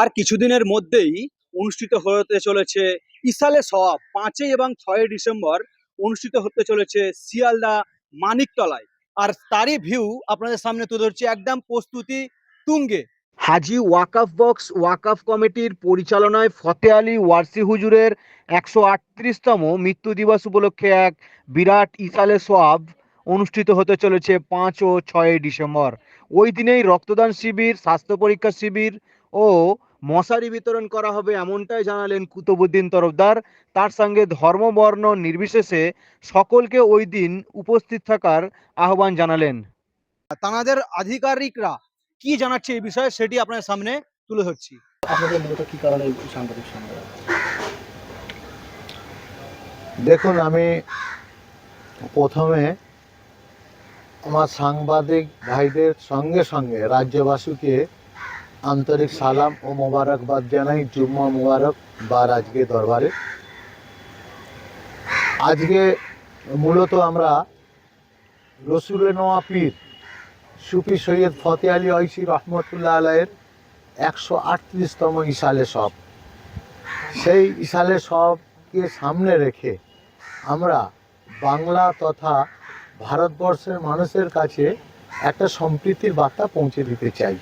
আর কিছুদিনের মধ্যেই অনুষ্ঠিত হতে চলেছে ইসালে সওয়াব, পাঁচই এবং ছয়ই ডিসেম্বর অনুষ্ঠিত হতে চলেছে শিয়ালদা মানিকতলায়। আর তারই ভিউ আপনাদের সামনে তুলে ধরছি একদম প্রস্তুতি তুঙ্গে। হাজি ওয়াকাফ বক্স, ওয়াকাফ কমিটির পরিচালনায় ফতে আলী ওয়ারসি হুজুরের একশো আটত্রিশতম মৃত্যু দিবস উপলক্ষে এক বিরাট ইসালে সোয়াব অনুষ্ঠিত হতে চলেছে পাঁচ ও ছয়ই ডিসেম্বর। ওই দিনেই রক্তদান শিবির, স্বাস্থ্য পরীক্ষা শিবির ও মশারি বিতরণ করা হবে এমনটাই জানালেন কুতুবুদ্দিন তরফদার। তার সঙ্গে ধর্ম বর্ণ নির্বিশেষে সকলকে ওই দিন উপস্থিত থাকার আহ্বান জানালেন। তানাদের আধিকারিকরা কি জানাচ্ছে এই বিষয়ে সেটি আপনার সামনে তুলে ধরছি। আপনাদের মূলত কি কারণে সাংবাদিক সম্মেলন? দেখুন আমি প্রথমে আমার সাংবাদিক ভাইদের সঙ্গে সঙ্গে রাজ্যবাসীকে আন্তরিক সালাম ও মোবারকবাদ জানাই জুম্মা মোবারক বা আজকে দরবারে। আজকে মূলত আমরা রসুলে নোয়া পীর সুফি সৈয়দ ফতে আলী ঐশী রহমতুল্লাহ আলাইয়ের একশো আটত্রিশতম ইসালে সব। সেই ইসালে সবকে সামনে রেখে আমরা বাংলা তথা ভারতবর্ষের মানুষের কাছে একটা সম্প্রীতির বার্তা পৌঁছে দিতে চাই।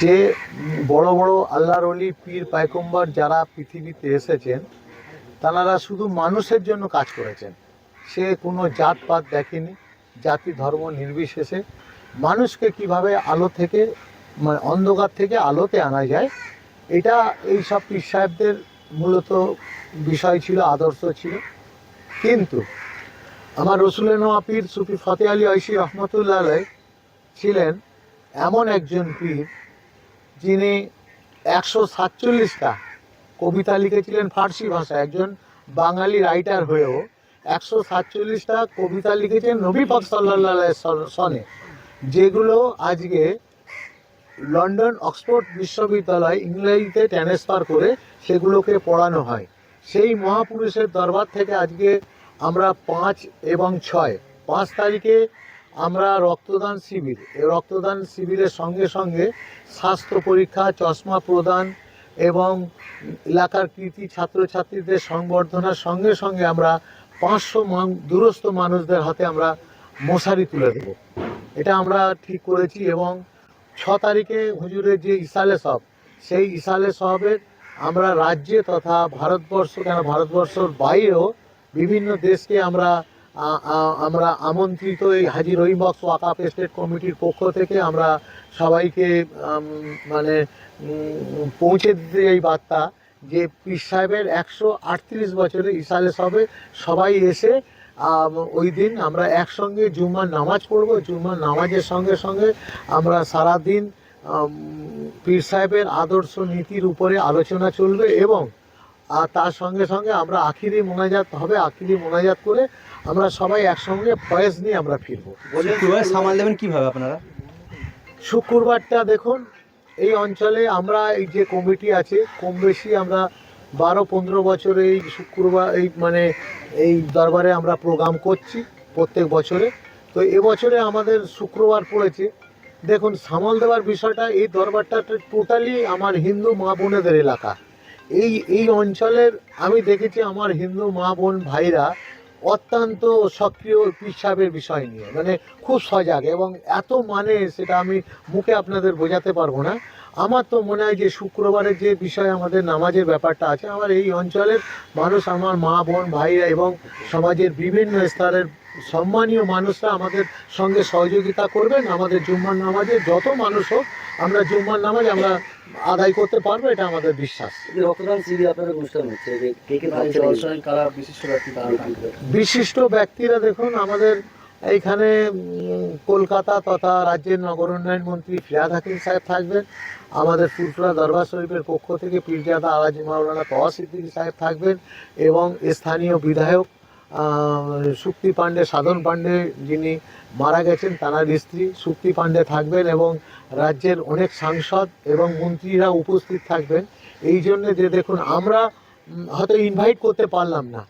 যে বড় বড় আল্লাহর অলি পীর পায়কম্বর যারা পৃথিবীতে এসেছেন, তারা শুধু মানুষের জন্য কাজ করেছেন। সে কোনো জাতপাত দেখেনি, জাতি ধর্ম নির্বিশেষে। মানুষকে কীভাবে আলো থেকে মানে অন্ধকার থেকে আলোতে আনা যায়, এটা এই সব পীর সাহেবদের মূলত বিষয় ছিল, আদর্শ ছিল। কিন্তু আমার রসুলের নোয়া পীর সুফি ফতে আলী ঐশী রহমতুল্লাহ ছিলেন এমন একজন পীর যিনি একশো সাতচল্লিশটা কবিতা লিখেছিলেন ফার্সি ভাষায়, একজন বাঙালি রাইটার হয়েও একশো সাতচল্লিশটা কবিতা লিখেছেন নবী পাক সাল্লাহ সনে, যেগুলো আজকে লন্ডন অক্সফোর্ড বিশ্ববিদ্যালয় ইংরেজিতে ট্রান্সফার করে সেগুলোকে পড়ানো হয়। সেই মহাপুরুষের দরবার থেকে আজকে আমরা পাঁচ এবং ছয়, পাঁচ তারিখে আমরা রক্তদান শিবির। এই রক্তদান শিবিরের সঙ্গে সঙ্গে স্বাস্থ্য পরীক্ষা, চশমা প্রদান এবং এলাকার কৃতি ছাত্রছাত্রীদের সংবর্ধনার সঙ্গে সঙ্গে আমরা পাঁচশো দূরস্থ মানুষদের হাতে আমরা মশারি তুলে দেব। এটা আমরা ঠিক করেছি এবং ছ তারিখে হুজুরের যে ইসালে সব, সেই ইসালে সবের আমরা রাজ্যে তথা ভারতবর্ষ, কেন ভারতবর্ষর বাইরেও বিভিন্ন দেশকে আমরা আমরা আমন্ত্রিত এই হাজি রহিম বক্স ওয়াকাফ স্টেট কমিটির পক্ষ থেকে আমরা সবাইকে মানে পৌঁছে দিতে এই বার্তা যে পীর সাহেবের একশো আটত্রিশ বছরের ইসালে সবে সবাই এসে ওই দিন আমরা একসঙ্গে জুম্মার নামাজ পড়ব। জুম্মার নামাজের সঙ্গে সঙ্গে আমরা সারাদিন পীর সাহেবের আদর্শ নীতির উপরে আলোচনা চলবে এবং আর তার সঙ্গে সঙ্গে আমরা আখিরি মোনাজাত হবে। আখিরি মোনাজাত করে আমরা সবাই একসঙ্গে ফয়েজ নিয়ে আমরা ফিরবো। সামাল দেবেন কীভাবে আপনারা? শুক্রবারটা দেখুন এই অঞ্চলে আমরা এই যে কমিটি আছে কম বেশি আমরা বারো পনেরো বছরে এই শুক্রবার এই মানে এই দরবারে আমরা প্রোগ্রাম করছি প্রত্যেক বছরে। তো এবছরে আমাদের শুক্রবার পড়েছে। দেখুন সামাল দেওয়ার বিষয়টা এই দরবারটা টোটালি আমার হিন্দু মা বোনেদের এলাকা। এই এই অঞ্চলের আমি দেখেছি আমার হিন্দু মা বোন ভাইরা অত্যন্ত সক্রিয় পিসাবের বিষয় নিয়ে মানে খুব সজাগ এবং এত মানে সেটা আমি মুখে আপনাদের বোঝাতে পারব না। আমার তো মনে হয় যে শুক্রবারের যে বিষয় আমাদের নামাজের ব্যাপারটা আছে, আমার এই অঞ্চলের মানুষ, আমার মা বোন, ভাইরা এবং সমাজের বিভিন্ন স্তরের সম্মানীয় মানুষরা আমাদের সঙ্গে সহযোগিতা করবেন। আমাদের জুম্মার নামাজে যত মানুষ হোক আমরা জুম্মার নামাজ আমরা আদায় করতে পারব এটা আমাদের বিশ্বাস। এই যে রক্তদান শিবির আপনাদের অনুষ্ঠান হচ্ছে যে কে কে থাকছে অবশ্যই কারা বিশিষ্ট ব্যক্তিরা দেখুন আমাদের এইখানে কলকাতা তথা রাজ্যের নগর উন্নয়ন মন্ত্রী ফিরাদ হাকিম সাহেব থাকবেন আমাদের ফুরফুরা দরবার শরীফের পক্ষ থেকে পীরজাদা আলাজি মাওলানা তওয়া সিদ্দিকী সাহেব থাকবেন এবং স্থানীয় বিধায়ক সুক্তি পাণ্ডে, সাধন পাণ্ডে যিনি মারা গেছেন, তাঁর স্ত্রী সুক্তি পাণ্ডে থাকবেন এবং রাজ্যের অনেক সাংসদ এবং মন্ত্রীরা উপস্থিত থাকবেন। এই জন্য যে দেখুন, আমরা হয়তো ইনভাইট করতে পারলাম না।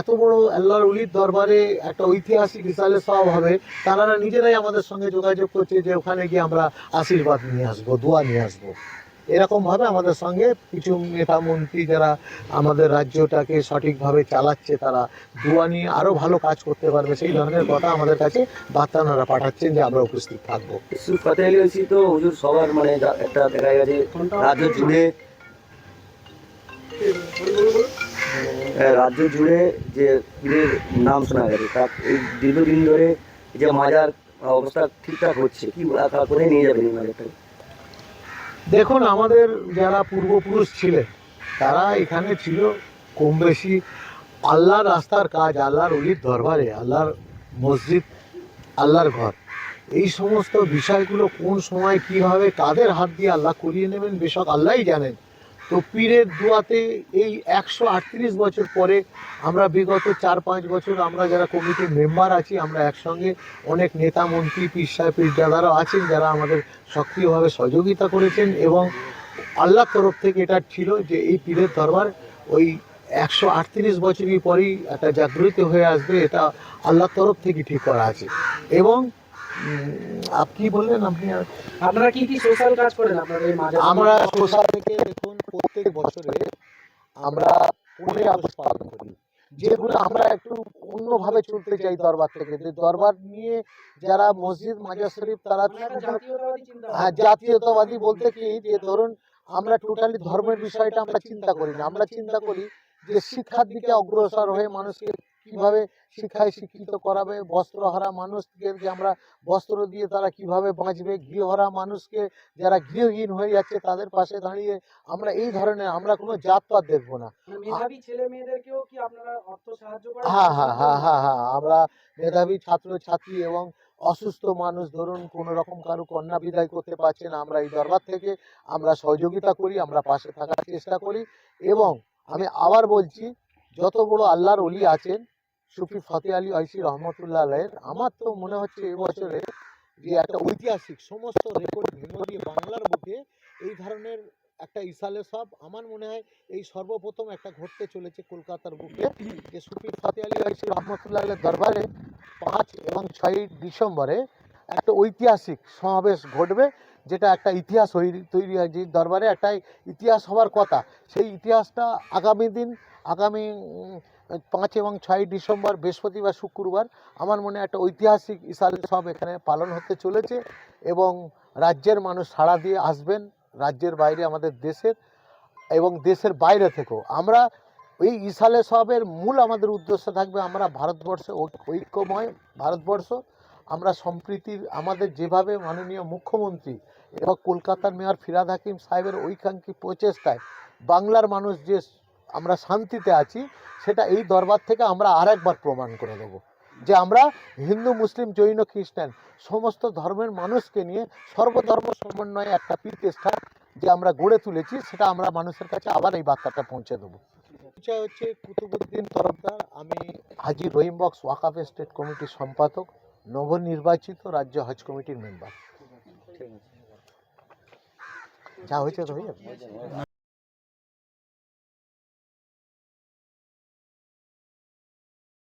এত বড় আল্লাহর উলির দরবারে একটা ঐতিহাসিক রিসালে সব হবে, তারা নিজেরাই আমাদের সঙ্গে যোগাযোগ করছে যে ওখানে গিয়ে আমরা আশীর্বাদ নিয়ে আসব, দোয়া নিয়ে আসব। এরকমভাবে আমাদের সঙ্গে কিছু নেতা মন্ত্রী যারা আমাদের রাজ্যটাকে সঠিকভাবে চালাচ্ছে তারা দুয়া নিয়ে আরও ভালো কাজ করতে পারবে সেই ধরনের কথা আমাদের কাছে বার্তা ওনারা পাঠাচ্ছেন যে আমরা উপস্থিত থাকব। তো হুজুর সবার মানে একটা দেখা গেছে রাজ্য জুড়ে হ্যাঁ, রাজ্য জুড়ে যে পীরের নাম শোনা গেছে তার এই দীর্ঘদিন ধরে যে মাজার অবস্থা ঠিকঠাক হচ্ছে কি কোথায় নিয়ে যাবেন মাজারটাকে? দেখুন, আমাদের যারা পূর্বপুরুষ ছিলেন, তারা এখানে ছিল কম বেশি। আল্লাহর রাস্তার কাজ, আল্লাহর অলির দরবারে, আল্লাহর মসজিদ, আল্লাহর ঘর। এই সমস্ত বিষয়গুলো কোন সময় কীভাবে, কাদের হাত দিয়ে আল্লাহ করিয়ে নেবেন, বেশক আল্লাহই জানেন। তো পীরের দুয়াতে এই একশো আটত্রিশ বছর পরে আমরা বিগত চার পাঁচ বছর আমরা যারা কমিটির মেম্বার আছি, আমরা একসঙ্গে অনেক নেতা মন্ত্রী, পীর সাহেব পীরজাদারাও আছেন যারা আমাদের সক্রিয়ভাবে সহযোগিতা করেছেন এবং আল্লাহর তরফ থেকে এটা ছিল যে এই পীরের দরবার ওই একশো আটত্রিশ বছরই পরেই একটা জাগ্রত হয়ে আসবে, এটা আল্লাহর তরফ থেকে ঠিক করা আছে। এবং আপনি বললেন আপনি আপনারা কি কি সোশ্যাল কাজ করেন আপনাদের এই মাঝে? আমরা সোশ্যাল থেকে দেখুন প্রত্যেক বছরে আমরা পনেরোই আগস্ট পালন করি যেগুলো আমরা একটু অন্যভাবে চলতে চাই দরবার থেকে। যে দরবার নিয়ে যারা মসজিদ মাজার শরীফ তারা হ্যাঁ জাতীয়তাবাদী বলতে কি যে ধরুন আমরা টোটালি ধর্মের বিষয়টা আমরা চিন্তা করি না। আমরা চিন্তা করি যে শিক্ষার দিকে অগ্রসর হয়ে মানুষকে কীভাবে শিক্ষায় শিক্ষিত করাবে বস্ত্রহারা মানুষকে যে আমরা বস্ত্র দিয়ে তারা কীভাবে বাঁচবে গৃহহারা মানুষকে যারা গৃহহীন হয়ে যাচ্ছে তাদের পাশে দাঁড়িয়ে আমরা এই ধরনের আমরা কোনো জাতপাত দেখব না। মানে মেধাবী ছেলে মেয়েদেরকেও কি আপনারা অর্থ সাহায্য করেন হ্যাঁ হ্যাঁ হ্যাঁ হ্যাঁ হ্যাঁ আমরা মেধাবী ছাত্র ছাত্রী এবং অসুস্থ মানুষ ধরুন কোনো রকম কারও কন্যা বিদায় করতে পারছে না আমরা এই দরবার থেকে আমরা সহযোগিতা করি আমরা পাশে থাকার চেষ্টা করি এবং আমি আবার বলছি যত বড় আল্লাহর অলি আছেন সুফি ফতে আলী ঐশী রহমতুল্লাহ আলাইয়ের আমার তো মনে হচ্ছে এবছরে যে একটা ঐতিহাসিক সমস্ত রেকর্ড ভেঙে দিয়ে বাংলার বুকে এই ধরনের একটা ইসালে সব আমার মনে হয় এই সর্বপ্রথম একটা ঘটতে চলেছে কলকাতার বুকে, যে সুফি ফতে আলী ঐশী রহমতুল্লাহ আলের দরবারে পাঁচ এবং ছয়ই ডিসেম্বরে একটা ঐতিহাসিক সমাবেশ ঘটবে, যেটা একটা ইতিহাস তৈরি হয়। যে দরবারে একটা ইতিহাস হওয়ার কথা, সেই ইতিহাসটা আগামী দিন, আগামী পাঁচ এবং ছয় ডিসেম্বর, বৃহস্পতিবার, শুক্রবার আমার মনে একটা ঐতিহাসিক ইসাল সব এখানে পালন হতে চলেছে এবং রাজ্যের মানুষ সাড়া দিয়ে আসবেন, রাজ্যের বাইরে আমাদের দেশের এবং দেশের বাইরে থেকেও। আমরা এই ইসালে সবের মূল আমাদের উদ্দেশ্য থাকবে আমরা ভারতবর্ষে ঐক্যময় ভারতবর্ষ। আমরা সম্প্রীতির, আমাদের যেভাবে মাননীয় মুখ্যমন্ত্রী এবং কলকাতার মেয়র ফিরাদ হাকিম সাহেবের ঐকাঙ্ক্ষী প্রচেষ্টায় বাংলার মানুষ যে আমরা শান্তিতে আছি, সেটা এই দরবার থেকে আমরা আরেকবার প্রমাণ করে দেব যে আমরা হিন্দু, মুসলিম, জৈন, খ্রিস্টান সমস্ত ধর্মের মানুষকে নিয়ে সর্বধর্ম সমন্বয়ে একটা প্রতিষ্ঠা যে আমরা গড়ে তুলেছি, সেটা আমরা মানুষের কাছে আবার এই বার্তাটা পৌঁছে দেবো। পরিচয় হচ্ছে কুতুবুদ্দিন তরফদার, আমি হাজি রহিম বক্স, ওয়াকাফ স্টেট কমিটির সম্পাদক, নবনির্বাচিত রাজ্য হজ কমিটির মেম্বার। যা হয়েছে হয়ে